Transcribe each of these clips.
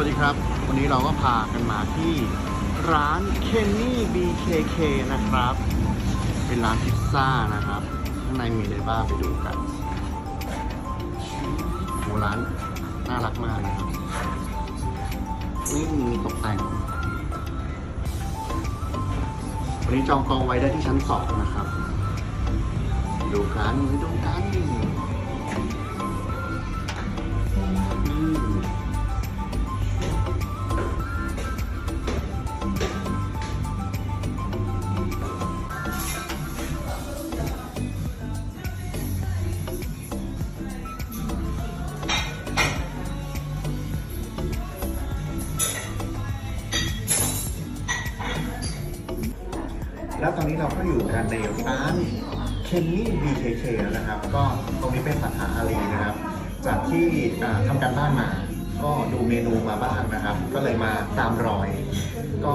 วัสดีครับ วันนี้เราก็พากันมาที่ร้าน Kenny BKK นะครับ เป็นร้านพิซซ่านะครับ ข้างในมีอะไรบ้างไปดูกันโหร้านน่ารักมากนะครับ นี่มีตกแต่ง วันนี้จองโต๊ะไว้ได้ที่ชั้นสองนะครับ ดูกันดูกัน แล้วตอนนี้เราก็อยู่กันในร้านเคนนี่ BKK แล้วนะครับ ก็ตรงนี้เป็นสาขาอารีนะครับ จากที่ทำการบ้านมา ก็ดูเมนูมาบ้างนะครับ ก็เลยมาตามรอย ก็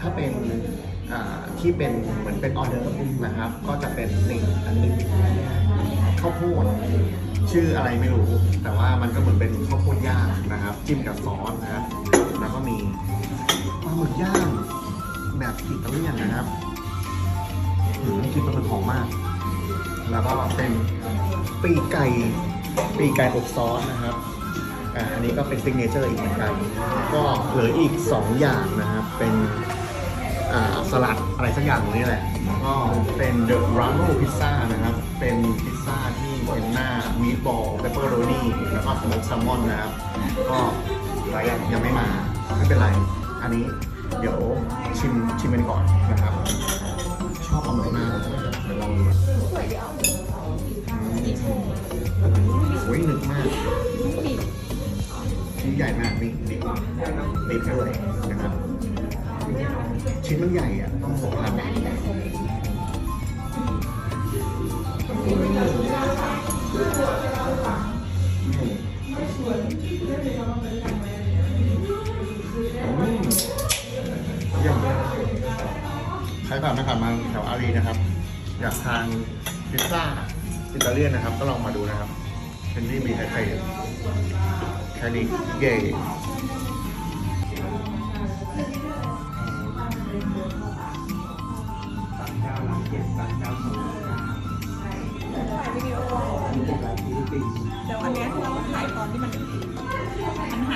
ถ้าเป็นที่เป็นเหมือนเป็นออเดอร์นะครับ ก็จะเป็นหนี่งอันนี้ข้าวโพดชื่ออะไรไม่รู้ แต่ว่ามันก็เหมือนเป็นข้าวโพดย่างนะครับ จิ้มกับซอสนะครับแล้วก็มีปลาหมึกย่างแบบอิตาเลียนนะครับ หืมกินปลามึกหอมมาก แล้วก็เป็นปีกไก่ปีกไก่อบซอสนะครับอ่าอันนี้ก็เป็นซิกเนเจอร์อีกเหมือนกัน ก็เหลืออีก 2 อย่างนะครับ เป็นอ่าสลัดอะไรสักอย่างนี่แหละ แล้วก็เป็นเดอะรัมโบพิซซ่านะครับ เป็นพิซซ่าที่เป็นหน้ามีดบอลเปปเปอโรนีแล้วก็สโมกแซลมอนนะครับ ก็หลายอย่างยังไม่มา ไม่เป็นไร อันนี้เดี๋ยวชิมชิมกันก่อนนะครับ อบปลาหมึกมากเดี๋ยวลองดูโอ้ยหนึบมากชิ้นใหญ่มากนี่ดิบดิบด้วยนะครับ ชิ้นมันใหญ่อะต้องหกพันเยี่ รผ่านไปผ่านมาแถวอารีนะครับ อยากทานพิซซ่าอิตาเลียนนะครับ ก็ลองมาดูนะครับเป็นที่มีไทยแคนิเกย์บางเดี๋ยวอันนี้เราถ่ายตอนที่มันมันห